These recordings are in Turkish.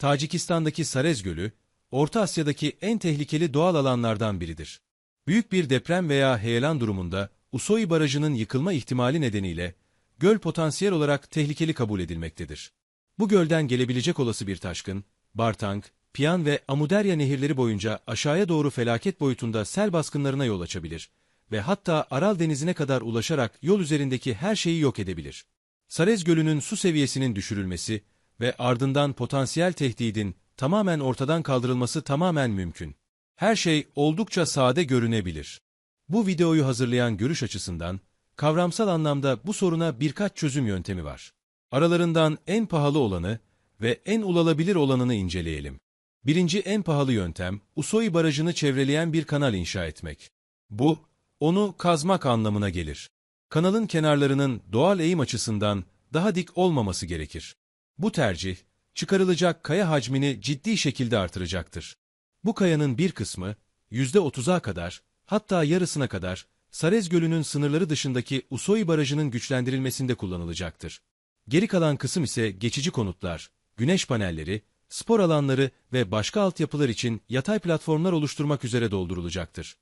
Tacikistan'daki Sarez Gölü, Orta Asya'daki en tehlikeli doğal alanlardan biridir. Büyük bir deprem veya heyelan durumunda Usoi Barajı'nın yıkılma ihtimali nedeniyle göl potansiyel olarak tehlikeli kabul edilmektedir. Bu gölden gelebilecek olası bir taşkın, Bartang, Piyan ve Amudarya nehirleri boyunca aşağıya doğru felaket boyutunda sel baskınlarına yol açabilir ve hatta Aral Denizi'ne kadar ulaşarak yol üzerindeki her şeyi yok edebilir. Sarez Gölü'nün su seviyesinin düşürülmesi ve ardından potansiyel tehdidin tamamen ortadan kaldırılması tamamen mümkün. Her şey oldukça sade görünebilir. Bu videoyu hazırlayan görüş açısından, kavramsal anlamda bu soruna birkaç çözüm yöntemi var. Aralarından en pahalı olanı ve en ulaşılabilir olanını inceleyelim. Birinci en pahalı yöntem, Usoi Barajı'nı çevreleyen bir kanal inşa etmek. Bu, onu kazmak anlamına gelir. Kanalın kenarlarının doğal eğim açısından daha dik olmaması gerekir. Bu tercih, çıkarılacak kaya hacmini ciddi şekilde artıracaktır. Bu kayanın bir kısmı, %30'a kadar, hatta yarısına kadar, Sarez Gölü'nün sınırları dışındaki Usoi Barajı'nın güçlendirilmesinde kullanılacaktır. Geri kalan kısım ise geçici konutlar, güneş panelleri, spor alanları ve başka altyapılar için yatay platformlar oluşturmak üzere doldurulacaktır.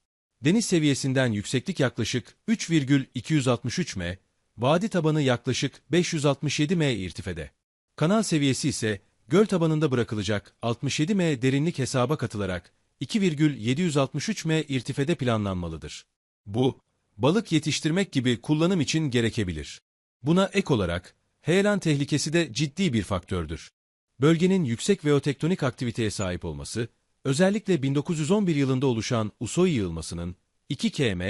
Deniz seviyesinden yükseklik yaklaşık 3,263 m, vadi tabanı yaklaşık 567 m irtifede. Kanal seviyesi ise göl tabanında bırakılacak 67 m derinlik hesaba katılarak 2,763 m irtifede planlanmalıdır. Bu, balık yetiştirmek gibi kullanım için gerekebilir. Buna ek olarak, heyelan tehlikesi de ciddi bir faktördür. Bölgenin yüksek veotektonik aktiviteye sahip olması, özellikle 1911 yılında oluşan Usoi yığılmasının 2 km,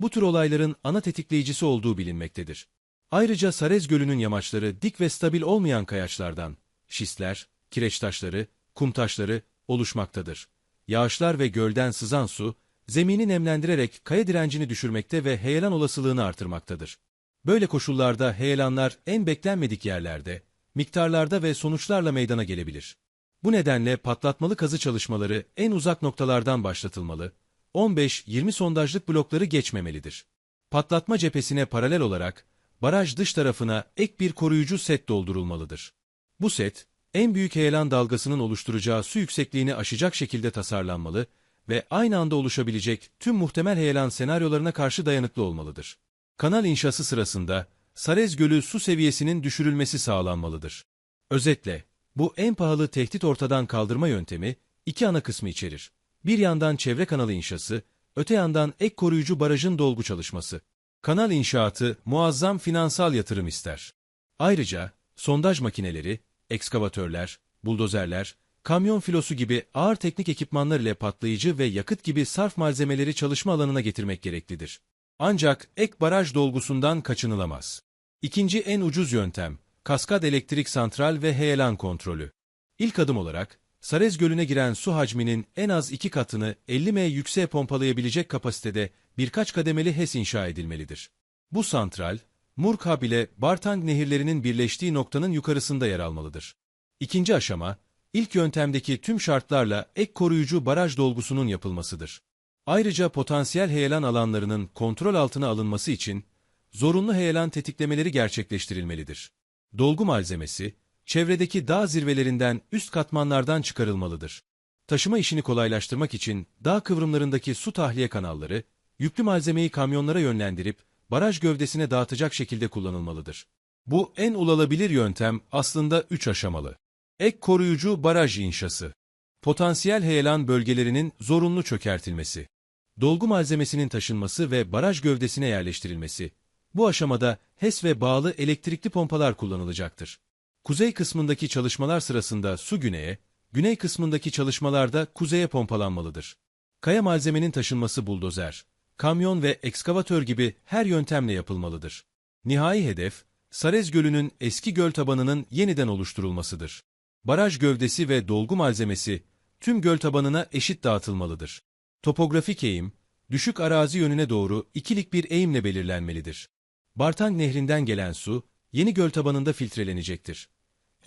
bu tür olayların ana tetikleyicisi olduğu bilinmektedir. Ayrıca Sarez Gölü'nün yamaçları dik ve stabil olmayan kayaçlardan, şistler, kireç taşları, kum taşları oluşmaktadır. Yağışlar ve gölden sızan su, zemini nemlendirerek kaya direncini düşürmekte ve heyelan olasılığını artırmaktadır. Böyle koşullarda heyelanlar en beklenmedik yerlerde, miktarlarda ve sonuçlarla meydana gelebilir. Bu nedenle patlatmalı kazı çalışmaları en uzak noktalardan başlatılmalı, 15-20 sondajlık blokları geçmemelidir. Patlatma cephesine paralel olarak, baraj dış tarafına ek bir koruyucu set doldurulmalıdır. Bu set, en büyük heyelan dalgasının oluşturacağı su yüksekliğini aşacak şekilde tasarlanmalı ve aynı anda oluşabilecek tüm muhtemel heyelan senaryolarına karşı dayanıklı olmalıdır. Kanal inşası sırasında Sarez Gölü su seviyesinin düşürülmesi sağlanmalıdır. Özetle, bu en pahalı tehdit ortadan kaldırma yöntemi iki ana kısmı içerir. Bir yandan çevre kanalı inşası, öte yandan ek koruyucu barajın dolgu çalışması. Kanal inşaatı muazzam finansal yatırım ister. Ayrıca sondaj makineleri, ekskavatörler, buldozerler, kamyon filosu gibi ağır teknik ekipmanlar ile patlayıcı ve yakıt gibi sarf malzemeleri çalışma alanına getirmek gereklidir. Ancak ek baraj dolgusundan kaçınılamaz. İkinci en ucuz yöntem, kaskad elektrik santral ve heyelan kontrolü. İlk adım olarak, Sarez Gölü'ne giren su hacminin en az iki katını 50 m yükseğe pompalayabilecek kapasitede birkaç kademeli HES inşa edilmelidir. Bu santral, Murkhab ile Bartang nehirlerinin birleştiği noktanın yukarısında yer almalıdır. İkinci aşama, ilk yöntemdeki tüm şartlarla ek koruyucu baraj dolgusunun yapılmasıdır. Ayrıca potansiyel heyelan alanlarının kontrol altına alınması için zorunlu heyelan tetiklemeleri gerçekleştirilmelidir. Dolgu malzemesi, çevredeki dağ zirvelerinden üst katmanlardan çıkarılmalıdır. Taşıma işini kolaylaştırmak için dağ kıvrımlarındaki su tahliye kanalları, yüklü malzemeyi kamyonlara yönlendirip baraj gövdesine dağıtacak şekilde kullanılmalıdır. Bu en ulaşılabilir yöntem aslında üç aşamalı. Ek koruyucu baraj inşası. Potansiyel heyelan bölgelerinin zorunlu çökertilmesi. Dolgu malzemesinin taşınması ve baraj gövdesine yerleştirilmesi. Bu aşamada HES ve bağlı elektrikli pompalar kullanılacaktır. Kuzey kısmındaki çalışmalar sırasında su güneye, güney kısmındaki çalışmalarda kuzeye pompalanmalıdır. Kaya malzemenin taşınması buldozer, kamyon ve ekskavatör gibi her yöntemle yapılmalıdır. Nihai hedef, Sarez Gölü'nün eski göl tabanının yeniden oluşturulmasıdır. Baraj gövdesi ve dolgu malzemesi tüm göl tabanına eşit dağıtılmalıdır. Topografik eğim, düşük arazi yönüne doğru ikilik bir eğimle belirlenmelidir. Bartang Nehri'nden gelen su, yeni göl tabanında filtrelenecektir.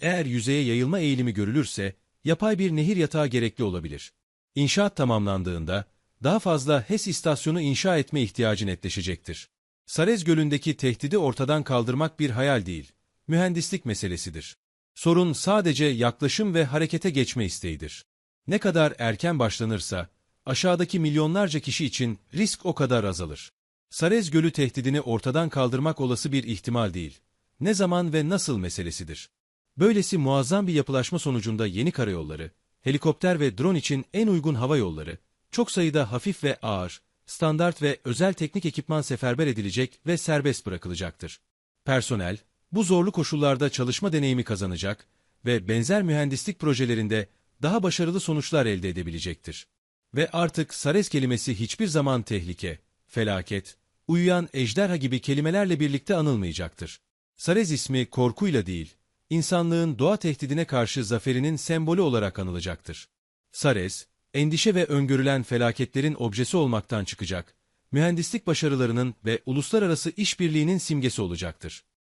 Eğer yüzeye yayılma eğilimi görülürse, yapay bir nehir yatağı gerekli olabilir. İnşaat tamamlandığında, daha fazla HES istasyonu inşa etme ihtiyacı netleşecektir. Sarez Gölü'ndeki tehdidi ortadan kaldırmak bir hayal değil, mühendislik meselesidir. Sorun sadece yaklaşım ve harekete geçme isteğidir. Ne kadar erken başlanırsa, aşağıdaki milyonlarca kişi için risk o kadar azalır. Sarez Gölü tehdidini ortadan kaldırmak olası bir ihtimal değil. Ne zaman ve nasıl meselesidir. Böylesi muazzam bir yapılaşma sonucunda yeni karayolları, helikopter ve drone için en uygun hava yolları, çok sayıda hafif ve ağır, standart ve özel teknik ekipman seferber edilecek ve serbest bırakılacaktır. Personel, bu zorlu koşullarda çalışma deneyimi kazanacak ve benzer mühendislik projelerinde daha başarılı sonuçlar elde edebilecektir. Ve artık Sares kelimesi hiçbir zaman tehlike, felaket, uyuyan ejderha gibi kelimelerle birlikte anılmayacaktır. Sarez ismi korkuyla değil, insanlığın doğa tehdidine karşı zaferinin sembolü olarak anılacaktır. Sarez, endişe ve öngörülen felaketlerin objesi olmaktan çıkacak, mühendislik başarılarının ve uluslararası işbirliğinin simgesi olacaktır.